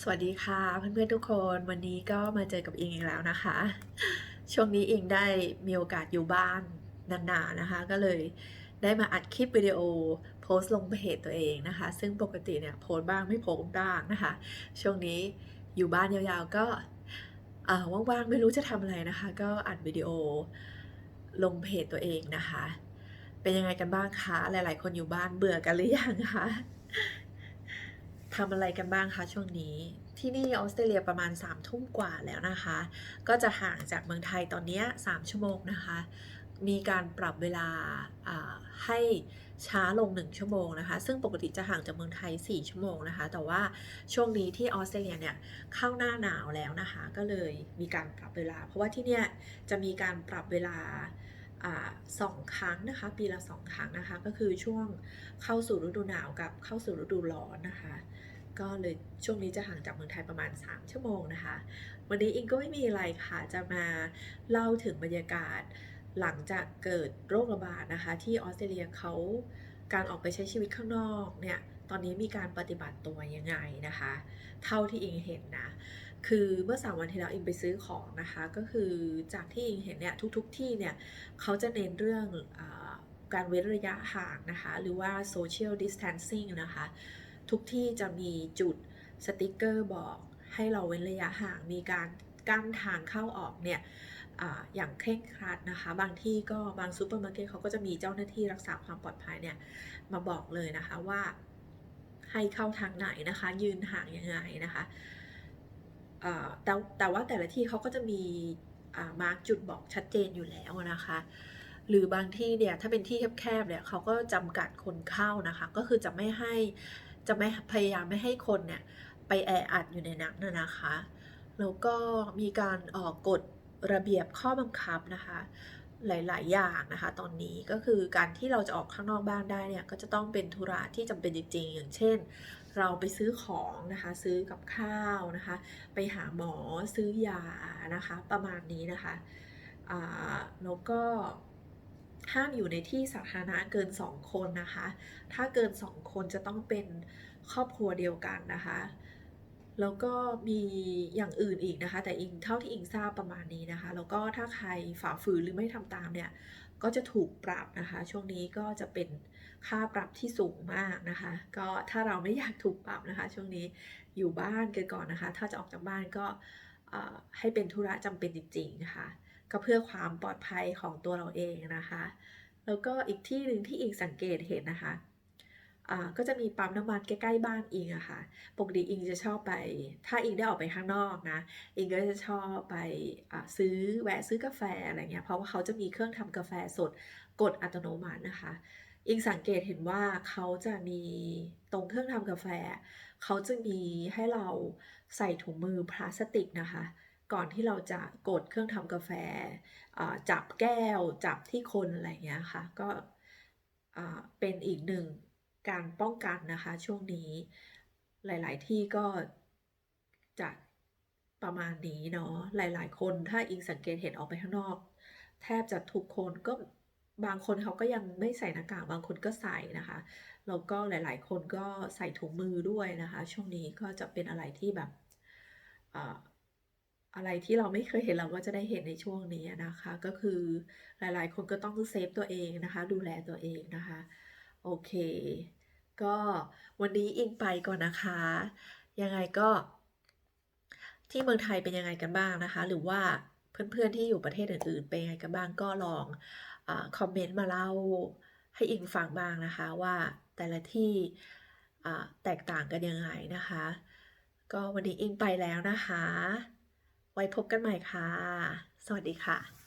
สวัสดีค่ะเพื่อนๆทุกคนวันนี้ก็มาเจอกับอิงอีกแล้วนะคะ ช่วงนี้อิงได้มีโอกาสอยู่บ้านนานๆนะคะ ก็เลยได้มาอัดคลิปวิดีโอโพสต์ลงเพจตัวเองนะคะ ซึ่งปกติเนี่ยโพสบ้างไม่โพสบ้างนะคะ ช่วงนี้อยู่บ้านยาวๆก็ว่างๆไม่รู้จะทำอะไรนะคะ ก็อัดวิดีโอลงเพจตัวเองนะคะ เป็นยังไงกันบ้างคะหลายๆ คนอยู่บ้านเบื่อกันหรือยังคะ ทำอะไรกันบ้างคะช่วงนี้ ที่นี่ออสเตรเลียประมาณ3ามทุ่มกว่าแล้วนะคะ ก็จะห่างจากเมืองไทยตอนนี้ 3 ชั่วโมงนะคะ มีการปรับเวลาให้ช้าลง 1 ชั่วโมงนะคะ ซึ่งปกติจะห่างจากเมืองไทย 4 ชั่วโมงนะคะ แต่ว่าช่วงนี้ที่ออสเตรเลียเนี่ยเข้าหน้าหนาวแล้วนะคะ ก็เลยมีการปรับเวลา เพราะว่าที่เนี่ยจะมีการปรับเวลา สองครั้งนะคะ ปีละสองครั้งนะคะ ก็คือช่วงเข้าสู่ฤดูหนาวกับเข้าสู่ฤดูร้อนนะคะ ก็เลยช่วงนี้จะห่างจากเมืองไทยประมาณ 3 ชั่วโมงนะคะ วันนี้อิงก็ไม่มีอะไรค่ะ จะมาเล่าถึงบรรยากาศหลังจากเกิดโรคระบาดนะคะ ที่ออสเตรเลียเขาการออกไปใช้ชีวิตข้างนอกเนี่ย ตอนนี้มีการปฏิบัติตัวยังไงนะคะ เท่าที่อิงเห็นนะ คือเมื่อสามวันที่แล้วอิงไปซื้อของนะคะ ก็คือจากที่อิงเห็นเนี่ยทุกๆทที่เนี่ยเขาจะเน้นเรื่องอการเว้นระยะห่างนะคะ หรือว่า social distancing นะคะ ทุกที่จะมีจุดสติกเกอร์บอกให้เราเว้นระยะห่าง มีการกั้นทางเข้าออกเนี่ยออย่างเคร่งครัดนะคะ บางที่ก็บางซูเปอร์มาร์เก็ตเขาก็จะมีเจ้าหน้าที่รักษาความปลอดภัยเนี่ยมาบอกเลยนะคะว่าให้เข้าทางไหนนะคะ ยืนห่างยังไงนะคะ แต่แต่ว่าแต่ละที่เขาก็จะมีมาร์กจุดบอกชัดเจนอยู่แล้วนะคะ หรือบางที่เนี่ยถ้าเป็นที่แคบๆเนี่ยเขาก็จำกัดคนเข้านะคะ ก็คือจะไม่ให้จะไม่พยายามไม่ให้คนเนี่ยไปแออัดอยู่ในนั้นนะนะคะแล้วก็มีการออกกฎระเบียบข้อบังคับนะคะ หลาย ๆ อย่างนะคะ ตอนนี้ก็คือการที่เราจะออกข้างนอกบ้านได้เนี่ย ก็จะต้องเป็นธุระที่จำเป็นจริง ๆ อย่างเช่น เราไปซื้อของนะคะ ซื้อกับข้าวนะคะ ไปหาหมอซื้อยานะคะ ประมาณนี้นะคะแล้วก็ห้ามอยู่ในที่สาธารณะเกิน 2 คนนะคะ ถ้าเกิน 2 คนจะต้องเป็นครอบครัวเดียวกันนะคะ แล้วก็มีอย่างอื่นอีกนะคะ แต่อิงเท่าที่อิงทราบประมาณนี้นะคะ แล้วก็ถ้าใครฝ่าฝืนหรือไม่ทำตามเนี่ย ก็จะถูกปรับนะคะ ช่วงนี้ก็จะเป็นค่าปรับที่สูงมากนะคะ ก็ถ้าเราไม่อยากถูกปรับนะคะ ช่วงนี้อยู่บ้านกันก่อนนะคะ ถ้าจะออกจากบ้านก็ให้เป็นธุระจำเป็นจริง ๆ นะคะ ก็เพื่อความปลอดภัยของตัวเราเองนะคะ แล้วก็อีกที่หนึ่งที่อิงสังเกตเห็นนะคะ อ่าก็จะมีปั๊มน้ำมันใกล้ๆบ้านอิงอะค่ะ ปกติอิงจะชอบไป ถ้าอิงได้ออกไปข้างนอกนะ อิงก็จะชอบไปอ่าซื้อแวะซื้อกาแฟอะไรเงี้ย เพราะว่าเขาจะมีเครื่องทำกาแฟสดกดอัตโนมัตินะคะ อิงสังเกตเห็นว่าเขาจะมีตรงเครื่องทำกาแฟ เขาจะมีให้เราใส่ถุงมือพลาสติกนะคะก่อนที่เราจะกดเครื่องทำกาแฟ จับแก้ว จับที่คนอะไรเงี้ยค่ะ ก็เป็นอีกหนึ่ง การป้องกันนะคะช่วงนี้หลาย ๆ ที่ก็จะประมาณนี้เนาะหลาย ๆ คนถ้าอิงสังเกตเห็นออกไปข้างนอก แทบจะทุกคนก็บางคนเขาก็ยังไม่ใส่หน้ากากบางคนก็ใส่นะคะแล้วก็หลาย ๆ คนก็ใส่ถุงมือด้วยนะคะ ช่วงนี้ก็จะเป็นอะไรที่แบบอะไรที่เราไม่เคยเห็นเราก็จะได้เห็นในช่วงนี้นะคะ ก็คือหลาย ๆ คนก็ต้องเซฟตัวเองนะคะ ดูแลตัวเองนะคะ โอเค ก็วันนี้อิงไปก่อนนะคะ ยังไงก็ ที่เมืองไทยเป็นยังไงกันบ้างนะคะ หรือว่าเพื่อนๆที่อยู่ประเทศอื่นๆเป็นยังไงกันบ้างก็ลองอคอมเมนต์มาเล่าให้อิงฟังบ้างนะคะว่าแต่ละที่แตกต่างกันยังไงนะคะ ก็วันนี้อิงไปแล้วนะคะ ไว้พบกันใหม่ค่ะ สวัสดีค่ะ